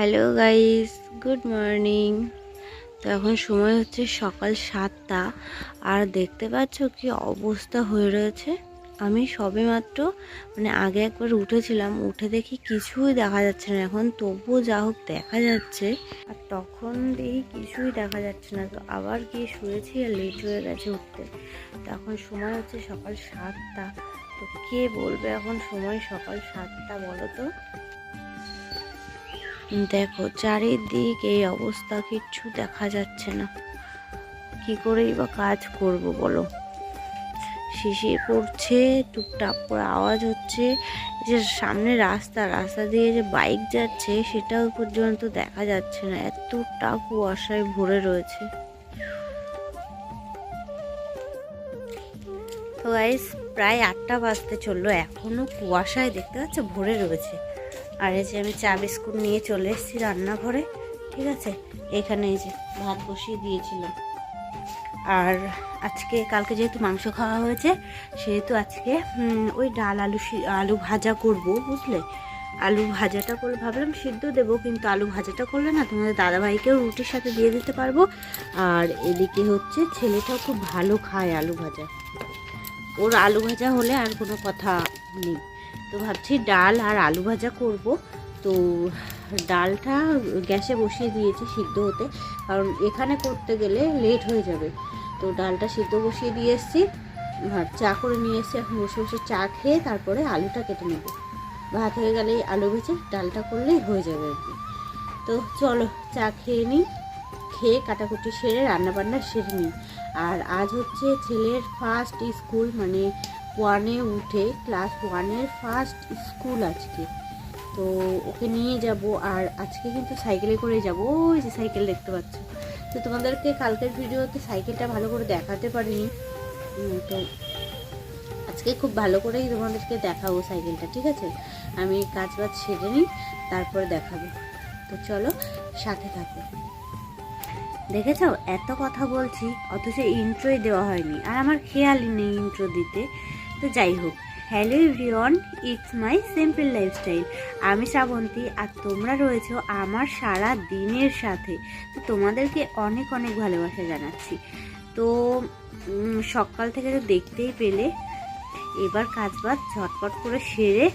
Hello guys good morning তো এখন সময় হচ্ছে সকাল সাতটা। আর দেখতে পাচ্ছ কি অবস্থা হয়ে রয়েছে? আমি সবে মাত্র মানে আগে একবার উঠেছিলাম, উঠে দেখি কিছুই দেখা যাচ্ছে না। এখন তবুও যা হোক দেখা যাচ্ছে। আর তখন দেখি কিছুই দেখা যাচ্ছে না। তো আবার গিয়ে শুয়েছি আর লেট হয়ে গেছে উঠতে। তো এখন সময় হচ্ছে সকাল সাতটা। তো কে বলবে এখন সময় সকাল সাতটা বলো তো? দেখো, চারিদিক এই অবস্থা কিচ্ছু দেখা যাচ্ছে না। কি করেই বা কাজ করব বলো? শিশির পড়ছে, টুকটাক করে আওয়াজ হচ্ছে যে সামনে রাস্তা রাস্তা দিয়ে যে বাইক যাচ্ছে, সেটাও পর্যন্ত দেখা যাচ্ছে না। এতটা কুয়াশায় ভরে রয়েছে। তো গাইস প্রায় আটটা বাজতে চলল, এখনও কুয়াশায় দেখতে পাচ্ছ ভরে রয়েছে। আর এই যে আমি চা বিস্কুট নিয়ে চলে এসেছি রান্নাঘরে, ঠিক আছে? এখানে এই যে ভাত বসিয়ে দিয়েছিলাম। আর আজকে, কালকে যেহেতু মাংস খাওয়া হয়েছে, সেহেতু আজকে ওই ডাল আলু আলু ভাজা করব, বুঝলে? আলু ভাজাটা করে ভাবলাম সিদ্ধ দেবো, কিন্তু আলু ভাজাটা করলে না তোমাদের দাদাভাইকেও রুটির সাথে দিয়ে দিতে পারব। আর এদিকে হচ্ছে ছেলেটাও খুব ভালো খায় আলু ভাজা। ওর আলু ভাজা হলে আর কোনো কথা নেই। তো ভাবছি ডাল আর আলু ভাজা করব। তো ডালটা গ্যাসে বসিয়ে দিয়েছি সিদ্ধ হতে, কারণ এখানে করতে গেলে লেট হয়ে যাবে। তো ডালটা সিদ্ধ বসিয়ে দিয়ে এসেছি আর চা করে নিয়ে এসেছি। এখন বসে বসে চা খেয়ে তারপরে আলুটা কেটে নেব। ভাত হয়ে গেলেই আলু ভেজে ডালটা করলেই হয়ে যাবে আর কি। তো চলো চা খেয়ে নিই, খেয়ে কাটাকুটি সেরে রান্নাবান্না সেরে নিই। আর আজ হচ্ছে ছেলের ফার্স্ট স্কুল মানে ওয়ানে উঠে ক্লাস ওয়ানের ফার্স্ট স্কুল আজকে। তো ওকে নিয়ে যাব আর আজকে কিন্তু সাইকেলে করে যাব। ওই যে সাইকেল দেখতে পাচ্ছ। তো তোমাদেরকে কালকের ভিডিওতে সাইকেলটা ভালো করে দেখাতে পারিনি। তো আজকে খুব ভালো করেই তোমাদেরকে দেখাবো সাইকেলটা ঠিক আছে? আমি কাজ বাজ সেরে নিই, তারপরে দেখাবো। তো চলো, সাথে থাকো। দেখেছ? এত কথা বলছি, অথচ ইন্ট্রোই দেওয়া হয়নি। আর আমার খেয়ালই নেই ইন্ট্রো দিতে। তো যাই হোক, hello everyone it's my simple lifestyle আমি শ্রাবন্তী আর তোমরা রয়েছো আমার সারা দিনের সাথে। তো তোমাদেরকে অনেক অনেক ভালোবাসা জানাচ্ছি। তো সকাল থেকে তো দেখতেই পেলে। এবার কাজ বাজ ঝটপট করে সেরে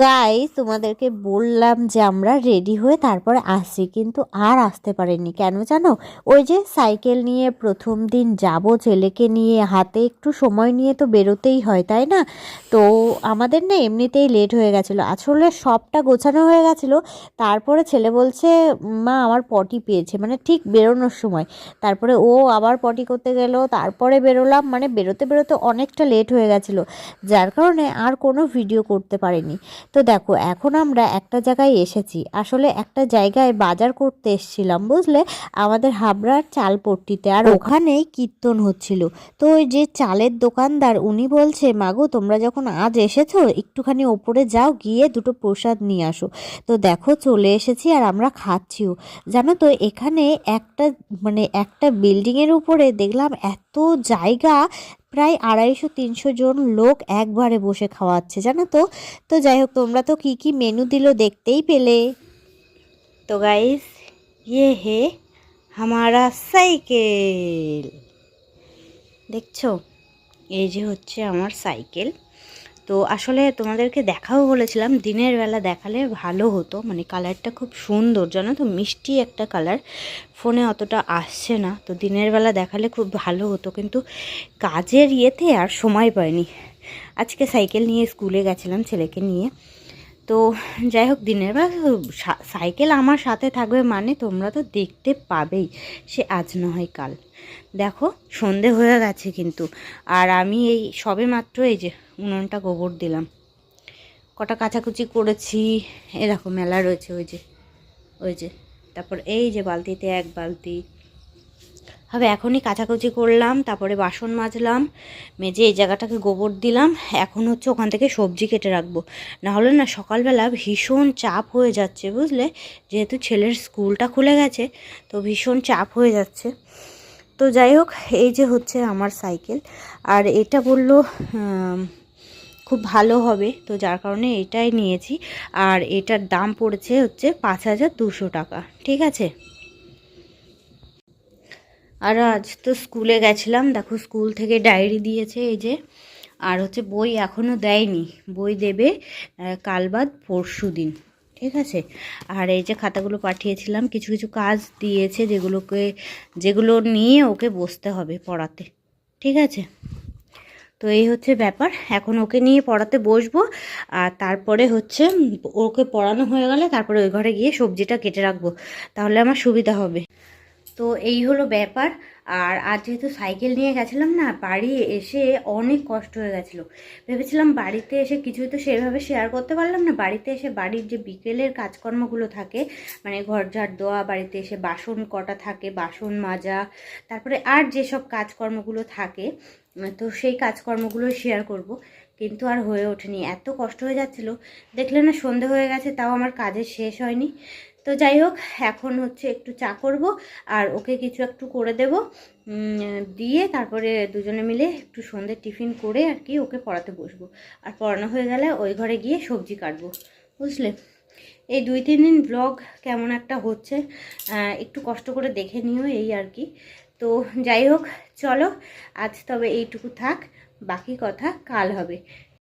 গাই তোমাদেরকে বললাম যে আমরা রেডি হয়ে তারপরে আসছি, কিন্তু আর আসতে পারিনি। কেন জানো? ওই যে সাইকেল নিয়ে প্রথম দিন যাব ছেলেকে নিয়ে, হাতে একটু সময় নিয়ে তো বেরোতেই হয়, তাই না? তো আমাদের না এমনিতেই লেট হয়ে গেছিল। আসলে সবটা গোছানো হয়ে গেছিল। তারপরে ছেলে বলছে, মা, আমার পটি পেয়েছে। মানে ঠিক বেরোনোর সময়। তারপরে ও আবার পটি করতে গেল। তারপরে বেরোলাম মানে বেরোতে বেরোতে অনেকটা লেট হয়ে গেছিল। যার কারণে আর কোনো ভিডিও করতে পারিনি। তো দেখো এখন আমরা একটা জায়গায় এসেছি। আসলে একটা জায়গায় বাজার করতে এসেছিলাম বুঝলে? আমাদের হাবড়ার চালপট্টিতে। আর ওখানেই কীর্তন হচ্ছিল। তো ওই যে চালের দোকানদার উনি বলছে মাগো তোমরা যখন আজ এসেছ একটুখানি ওপরে যাও গিয়ে দুটো প্রসাদ নিয়ে আসো। তো দেখো চলে এসেছি আর আমরা খাচ্ছিও। জানো তো এখানে একটা মানে একটা বিল্ডিংয়ের উপরে দেখলাম এত জায়গা প্রায় আড়াইশো, তিনশো জন লোক একবারে বসে খাওয়াচ্ছে, জানো তো? তো যাই হোক, তোমরা তো কি কি মেনু দিল দেখতেই পেলে। তো গাইস ইয়ে হে হামারা সাইকেল। দেখছ? এই যে হচ্ছে আমার সাইকেল। তো আসলে তোমাদেরকে দেখাও বলেছিলাম, দিনের বেলা দেখালে ভালো হতো। মানে কালারটা খুব সুন্দর, জানো তো? মিষ্টি একটা কালার ফোনে অতটা আসছে না। তো দিনের বেলা দেখালে খুব ভালো হতো, কিন্তু কাজের ইয়েতে আর সময় পাইনি। আজকে সাইকেল নিয়ে স্কুলে গেছিলাম ছেলেকে নিয়ে। তো যাই হোক, দিনের বেলা সাইকেল আমার সাথে থাকবে মানে তোমরা তো দেখতে পাবেই, সে আজ না হয় কাল। দেখো, সন্ধে হয়ে গেছে কিন্তু, আর আমি এই সবে মাত্র এই যে উনুনটা গোবর দিলাম। কটা কাচাকুচি করেছি, এ দেখো মেলা রয়েছে ওই যে ওই যে, তারপর এই যে বালতিতে এক বালতি হবে এখনই কাচাকুচি করলাম, তারপরে বাসন মাজলাম, মেজে এই জায়গাটাকে গোবর দিলাম, এখন হচ্ছে ওখান থেকে সবজি কেটে রাখব। নাহলে না সকালবেলা ভীষণ চাপ হয়ে যাচ্ছে, বুঝলে? যেহেতু ছেলের স্কুলটা খুলে গেছে, তো ভীষণ চাপ হয়ে যাচ্ছে। তো যাই হোক, এই যে হচ্ছে আমার সাইকেল, আর এটা বলল খুব ভালো হবে, তো যার কারণে এটাই নিয়েছি। আর এটার দাম পড়েছে হচ্ছে পাঁচ হাজার দুশো টাকা, ঠিক আছে? আর আজ তো স্কুলে গেছিলাম, দেখো স্কুল থেকে ডায়েরি দিয়েছে এই যে, আর হচ্ছে বই এখনও দেয়নি, বই দেবে কাল বাদ পরশু দিন, ঠিক আছে? আর এই যে খাতাগুলো পাঠিয়েছিলাম, কিছু কিছু কাজ দিয়েছে যেগুলোকে, যেগুলো নিয়ে ওকে বসতে হবে পড়াতে, ঠিক আছে? তো এই হচ্ছে ব্যাপার, এখন ওকে নিয়ে পড়াতে বসবো, আর তারপরে হচ্ছে ওকে পড়ানো হয়ে গেলে তারপরে ওই ঘরে গিয়ে সবজিটা কেটে রাখব, তাহলে আমার সুবিধা হবে। তো এই হলো ব্যাপার। আর আজ যেহেতু সাইকেল নিয়ে গেছিলাম না, বাড়ি এসে অনেক কষ্ট হয়ে গেছিল। ভেবেছিলাম বাড়িতে এসে কিছুই তো সেভাবে শেয়ার করতে পারলাম না। বাড়িতে এসে বাড়ির যে বিকেলের কাজকর্মগুলো থাকে মানে ঘর ঝাড় দেওয়া, বাড়িতে এসে বাসন কটা থাকে, বাসন মাজা, তারপরে আর যেসব কাজকর্মগুলো থাকে, তো সেই কাজকর্মগুলো শেয়ার করব। কিন্তু আর হয়ে ওঠেনি। এত কষ্ট হয়ে যাচ্ছিল। দেখলে না সন্ধে হয়ে গেছে, তাও আমার কাজের শেষ হয়নি। তো যাই হোক, এখন হচ্ছে একটু চা করব আর ওকে কিছু একটু করে দেব। দিয়ে তারপরে দুজনে মিলে একটু সন্ধ্যে টিফিন করে আর কি ওকে পড়াতে বসবো। আর পড়ানো হয়ে গেলে ওই ঘরে গিয়ে সবজি কাটবো, বুঝলে? এই দুই, তিন দিন ব্লগ কেমন একটা হচ্ছে একটু কষ্ট করে দেখে নিও এই আর কি। তো যাই হোক, চলো, আজ তবে এইটুকু থাক, বাকি কথা কাল হবে।